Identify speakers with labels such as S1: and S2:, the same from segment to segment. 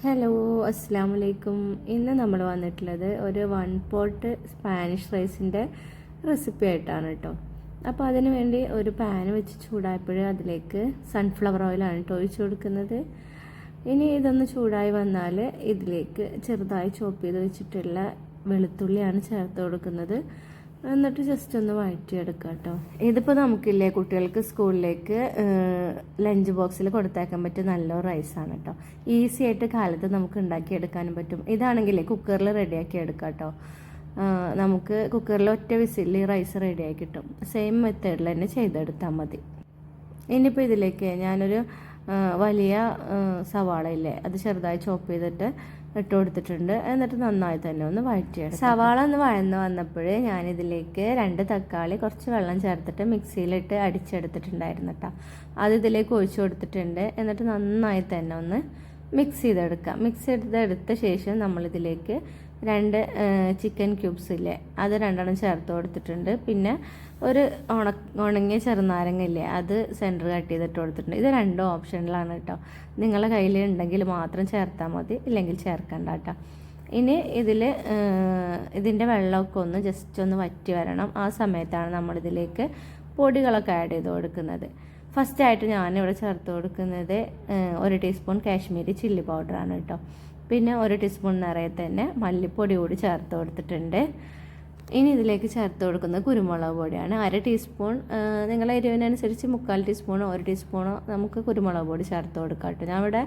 S1: Hello അസ്സാം വലൈക്കും ഇന്ന് നമ്മൾ വന്നിട്ടുള്ളത് ഒരു വൺ പോട്ട് സ്പാനിഷ് റൈസിന്റെ റെസിപ്പി ആയിട്ടാണ് കേട്ടോ അപ്പോൾ അതിന് വേണ്ടി ഒരു പാൻ വെച്ച് ചൂടായപ്പോൾ അതിലേക്ക് സൺഫ്ലവർ ഓയിലാണ് കേട്ടോ ഒഴിച്ചു കൊടുക്കുന്നത്. ഇനി ഇതൊന്ന് ചൂടായി വന്നാൽ ഇതിലേക്ക് ചെറുതായി ചോപ്പ് ചെയ്ത് വെച്ചിട്ടുള്ള വെളുത്തുള്ളിയാണ് ചേർത്ത് കൊടുക്കുന്നത്. എന്നിട്ട് ജസ്റ്റ് ഒന്ന് വഴറ്റിയെടുക്കുക കേട്ടോ. ഇതിപ്പോൾ നമുക്കില്ലേ കുട്ടികൾക്ക് സ്കൂളിലേക്ക് ലഞ്ച് ബോക്സിൽ കൊടുത്തേക്കാൻ പറ്റിയ നല്ല റൈസാണ് കേട്ടോ. ഈസി ആയിട്ട് കാലത്ത് നമുക്ക് ഉണ്ടാക്കിയെടുക്കാനും പറ്റും. ഇതാണെങ്കിലേ കുക്കറിൽ റെഡിയാക്കി എടുക്കാം കേട്ടോ. നമുക്ക് കുക്കറിൽ ഒറ്റ വിസിലിൽ റൈസ് റെഡിയാക്കി കിട്ടും. സെയിം മെത്തേഡിൽ തന്നെ ചെയ്തെടുത്താൽ മതി. ഇനിയിപ്പോൾ ഇതിലേക്ക് ഞാനൊരു വലിയ സവാള ഇല്ലേ അത് ചെറുതായി ചോപ്പ് ചെയ്തിട്ട് ഇട്ട് കൊടുത്തിട്ടുണ്ട്. എന്നിട്ട് നന്നായി തന്നെ ഒന്ന് വഴറ്റിയെടുക്കും സവാള ഒന്ന് വഴന്ന് വന്നപ്പോൾ ഞാനിതിലേക്ക് രണ്ട് തക്കാളി കുറച്ച് വെള്ളം ചേർത്തിട്ട് മിക്സിയിലിട്ട് അടിച്ചെടുത്തിട്ടുണ്ടായിരുന്നു കേട്ടോ അത് ഇതിലേക്ക് ഒഴിച്ചു കൊടുത്തിട്ടുണ്ട്. എന്നിട്ട് നന്നായി തന്നെ ഒന്ന് മിക്സ് ചെയ്തെടുക്കാം. മിക്സ് ചെയ്തെടുത്ത ശേഷം നമ്മളിതിലേക്ക് രണ്ട് ചിക്കൻ ക്യൂബ്സ് ഇല്ലേ? അത് രണ്ടെണ്ണം ചേർത്ത് കൊടുത്തിട്ടുണ്ട്. പിന്നെ ഒരു ഉണ ഉണങ്ങിയ ചെറുനാരങ്ങ ഇല്ലേ? അത് സെന്റർ കട്ട് ചെയ്തിട്ട് കൊടുത്തിട്ടുണ്ട്. ഇത് രണ്ടും ഓപ്ഷനിലാണ് കേട്ടോ നിങ്ങളെ കയ്യിൽ ഉണ്ടെങ്കിൽ മാത്രം ചേർത്താൽ മതി. ഇല്ലെങ്കിൽ ചേർക്കണ്ട കേട്ടോ ഇനി ഇതിൽ ഇതിന്റെ വെള്ളമൊക്കെ ഒന്ന് ജസ്റ്റ് ഒന്ന് വറ്റി വരണം. ആ സമയത്താണ് നമ്മളിതിലേക്ക് പൊടികളൊക്കെ ആഡ് ചെയ്ത് കൊടുക്കുന്നത്. ഫസ്റ്റായിട്ട് ഞാനിവിടെ ചേർത്ത് കൊടുക്കുന്നത് ഒരു ടീസ്പൂൺ കാശ്മീരി ചില്ലി പൗഡറാണ് കേട്ടോ പിന്നെ ഒരു ടീസ്പൂൺ നിറയെ തന്നെ മല്ലിപ്പൊടി കൂടി ചേർത്ത് കൊടുത്തിട്ടുണ്ട്. ഇനി ഇതിലേക്ക് ചേർത്ത് കൊടുക്കുന്നത് കുരുമുളക് പൊടിയാണ്. അര ടീസ്പൂൺ നിങ്ങളെ എരിവിനനുസരിച്ച് മുക്കാൽ ടീസ്പൂണോ ഒരു ടീസ്പൂണോ നമുക്ക് കുരുമുളക് പൊടി ചേർത്ത് കൊടുക്കാം കേട്ടോ. ഞാൻ ഇവിടെ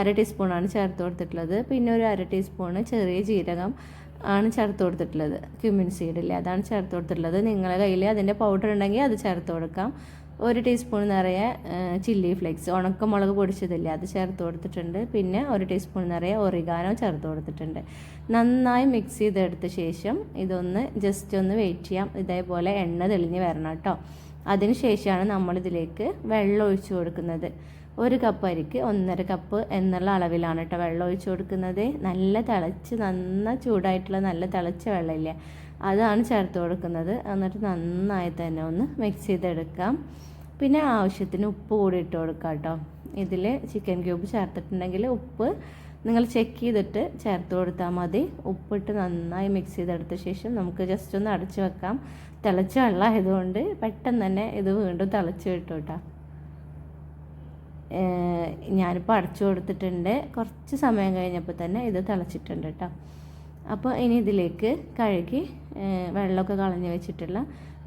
S1: അര ടീസ്പൂണാണ് ചേർത്ത് കൊടുത്തിട്ടുള്ളത്. പിന്നെ ഒരു അര ടീസ്പൂണ് ചെറിയ ജീരകം ആണ് ചേർത്ത് കൊടുത്തിട്ടുള്ളത്. ക്യുമിൻ സീഡില്ലേ അതാണ് ചേർത്ത് കൊടുത്തിട്ടുള്ളത്. നിങ്ങളുടെ കയ്യിൽ അതിന്റെ പൗഡർ ഉണ്ടെങ്കിൽ അത് ചേർത്ത് കൊടുക്കാം. ഒരു ടീസ്പൂൺ നിറയെ ചില്ലി ഫ്ലേക്സ്. ഉണക്കമുളക് പൊടിച്ചതില്ലേ അത് ചേർത്ത് കൊടുത്തിട്ടുണ്ട്. പിന്നെ ഒരു ടീസ്പൂൺ നിറയെ ഒറിഗാനോ ചേർത്ത് കൊടുത്തിട്ടുണ്ട്. നന്നായി മിക്സ് ചെയ്തെടുത്ത ശേഷം ഇതൊന്ന് ജസ്റ്റ് ഒന്ന് വെയിറ്റ് ചെയ്യാം. ഇതേപോലെ എണ്ണ തെളിഞ്ഞ് വരണം കേട്ടോ. അതിനുശേഷമാണ് നമ്മളിതിലേക്ക് വെള്ളം ഒഴിച്ചു കൊടുക്കുന്നത്. ഒരു കപ്പ് അരിക്ക് ഒന്നര കപ്പ് എന്നുള്ള അളവിലാണ് കേട്ടോ വെള്ളം ഒഴിച്ച് കൊടുക്കുന്നത്. നല്ല തിളച്ച് നന്ന ചൂടായിട്ടുള്ള നല്ല തിളച്ച വെള്ളമില്ല അതാണ് ചേർത്ത് കൊടുക്കുന്നത്. എന്നിട്ട് നന്നായി തന്നെ ഒന്ന് മിക്സ് ചെയ്തെടുക്കാം. പിന്നെ ആവശ്യത്തിന് ഉപ്പ് കൂടി ഇട്ട് കൊടുക്കാം കേട്ടോ ഇതിൽ ചിക്കൻ ക്യൂബ് ചേർത്തിട്ടുണ്ടെങ്കിൽ ഉപ്പ് നിങ്ങൾ ചെക്ക് ചെയ്തിട്ട് ചേർത്ത് കൊടുത്താൽ മതി. ഉപ്പിട്ട് നന്നായി മിക്സ് ചെയ്തെടുത്ത ശേഷം നമുക്ക് ജസ്റ്റ് ഒന്ന് അടച്ചു വെക്കാം. തിളച്ച വെള്ളം ആയതുകൊണ്ട് പെട്ടെന്ന് തന്നെ ഇത് വീണ്ടും തിളച്ച് കിട്ടും കേട്ടോ ഞാനിപ്പോൾ അടച്ചു കൊടുത്തിട്ടുണ്ട്. കുറച്ച് സമയം കഴിഞ്ഞപ്പോൾ തന്നെ ഇത് തിളച്ചിട്ടുണ്ട് കേട്ടോ. അപ്പോൾ ഇനി ഇതിലേക്ക് കഴുകി വെള്ളമൊക്കെ കളഞ്ഞ് വെച്ചിട്ടുള്ള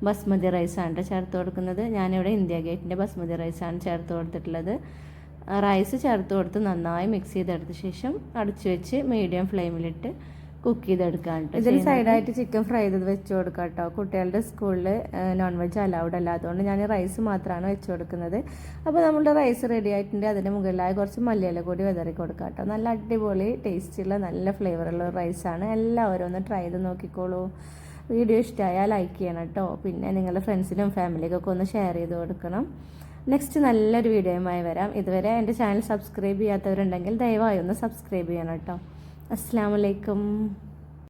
S1: ബസ്മതി റൈസാണ് ചേർത്ത് കൊടുക്കുന്നത്. ഞാനിവിടെ ഇന്ത്യ ഗേറ്റിന്റെ ബസ്മതി റൈസാണ് ചേർത്ത് കൊടുത്തിട്ടുള്ളത്. റൈസ് ചേർത്ത് കൊടുത്ത് നന്നായി മിക്സ് ചെയ്തെടുത്ത ശേഷം അടച്ചു വെച്ച് മീഡിയം ഫ്ലെയിമിലിട്ട് കുക്ക് ചെയ്തെടുക്കാൻ ഇതിൽ സൈഡായിട്ട് ചിക്കൻ ഫ്രൈ ചെയ്ത് വെച്ച് കൊടുക്കാം കേട്ടോ കുട്ടികളുടെ സ്കൂളിൽ നോൺ വെജ് അലൗഡ് അല്ല അതുകൊണ്ട് ഞാൻ റൈസ് മാത്രമാണ് വെച്ച് കൊടുക്കുന്നത് അപ്പോൾ നമ്മുടെ റൈസ് റെഡി ആയിട്ടുണ്ട്. അതിന്റെ മുകളിലായി കുറച്ച് മല്ലിയില കൂടി വിതറി കൊടുക്കാം കേട്ടോ നല്ല അടിപൊളി ടേസ്റ്റുള്ള നല്ല ഫ്ലേവറുള്ള റൈസാണ് എല്ലാവരും ഒന്ന് ട്രൈ ചെയ്ത് നോക്കിക്കോളൂ. വീഡിയോ ഇഷ്ടമായാൽ ലൈക്ക് ചെയ്യണം കേട്ടോ പിന്നെ നിങ്ങളുടെ ഫ്രണ്ട്സിനും ഫാമിലിക്കൊക്കെ ഒന്ന് ഷെയർ ചെയ്ത് കൊടുക്കണം. നെക്സ്റ്റ് നല്ലൊരു വീഡിയോയുമായി വരാം. ഇതുവരെ എന്റെ ചാനൽ സബ്സ്ക്രൈബ് ചെയ്യാത്തവരുണ്ടെങ്കിൽ ദയവായി ഒന്ന് സബ്സ്ക്രൈബ് ചെയ്യണം കേട്ടോ അസ്സാം വലൈക്കും